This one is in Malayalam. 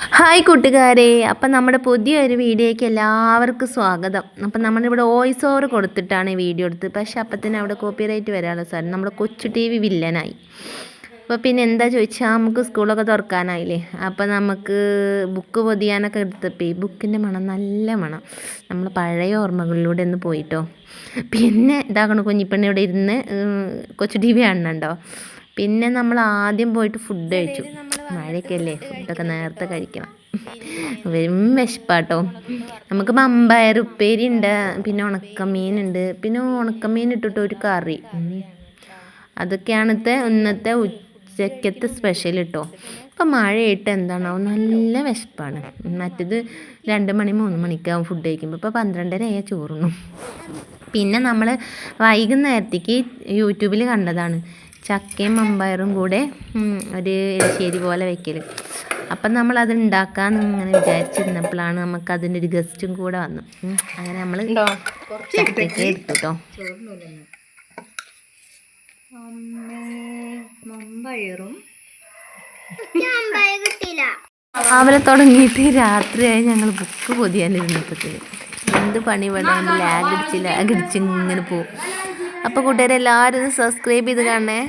ഹായ് കൂട്ടുകാരെ. അപ്പം നമ്മുടെ പുതിയൊരു വീഡിയോയ്ക്ക് എല്ലാവർക്കും സ്വാഗതം. അപ്പം നമ്മളിവിടെ വോയിസ് ഓവർ കൊടുത്തിട്ടാണ് ഈ വീഡിയോ എടുത്തത് പക്ഷേ അപ്പത്തിന് അവിടെ കോപ്പി റൈറ്റ് വരാനുള്ള സാധനം നമ്മുടെ കൊച്ചു ടി വി വില്ലനായി അപ്പോൾ പിന്നെ എന്താ ചോദിച്ചാൽ നമുക്ക് സ്കൂളൊക്കെ തുറക്കാനായില്ലേ? അപ്പം നമുക്ക് ബുക്ക് പൊതിയാനൊക്കെ എടുത്തപ്പോൾ ഈ ബുക്കിന്റെ മണം നല്ല മണം. നമ്മൾ പഴയ ഓർമ്മകളിലൂടെ ഒന്ന് പോയിട്ടോ. പിന്നെ ഇതാക്കണം കുഞ്ഞിപ്പണ്ണി ഇവിടെ ഇരുന്ന് കൊച്ചു ടി വി കാണുന്നുണ്ടോ പിന്നെ നമ്മൾ ആദ്യം പോയിട്ട് ഫുഡ് കഴിച്ചു. മഴയൊക്കെ അല്ലേ ഫുഡൊക്കെ നേരത്തെ കഴിക്കണം. വരും വിശപ്പാട്ടോ. നമുക്ക് മമ്പയർ ഉപ്പേരി ഉണ്ട് പിന്നെ ഉണക്കമീൻ ഉണ്ട് പിന്നെ ഉണക്കമീൻ ഇട്ടിട്ട് ഒരു കറി. അതൊക്കെയാണത്തെ ഇന്നത്തെ ഉച്ചക്കത്തെ സ്പെഷ്യൽ കേട്ടോ ഇപ്പം മഴയായിട്ട് എന്താണാവും? നല്ല വിശപ്പാണ്. മറ്റേത് രണ്ട് മണി മൂന്ന് മണിക്കാവും ഫുഡ് കഴിക്കുമ്പോൾ ഇപ്പോൾ പന്ത്രണ്ടര ആയ ചോറുണ്ണു. പിന്നെ നമ്മൾ വൈകുന്നേരത്തേക്ക് യൂട്യൂബിൽ കണ്ടതാണ്. ചക്കയും മമ്പയറും കൂടെ ഒരു എരിശ്ശേരി പോലെ വെക്കൽ അപ്പം നമ്മൾ അത് ഉണ്ടാക്കാന്ന് ഇങ്ങനെ വിചാരിച്ചിരുന്നപ്പോഴാണ് നമുക്ക് അതിന്റെ ഒരു ഗസ്റ്റും കൂടെ വന്നു. അങ്ങനെ നമ്മൾ ചക്കയൊക്കെ എടുത്തു കേട്ടോ മമ്പയറും. രാവിലെ തുടങ്ങിയിട്ട് രാത്രിയായി ഞങ്ങൾ ബുക്ക് പൊതിയാനിരുന്നപ്പത്തിൽ എന്ത് പണി വേണം ലാഗ് അടിച്ച് ലാഗ് അടിച്ച് ഇങ്ങനെ പോകും അപ്പോൾ കൂട്ടുകാരെല്ലാവരും സബ്സ്ക്രൈബ് ചെയ്ത് കാണണേ.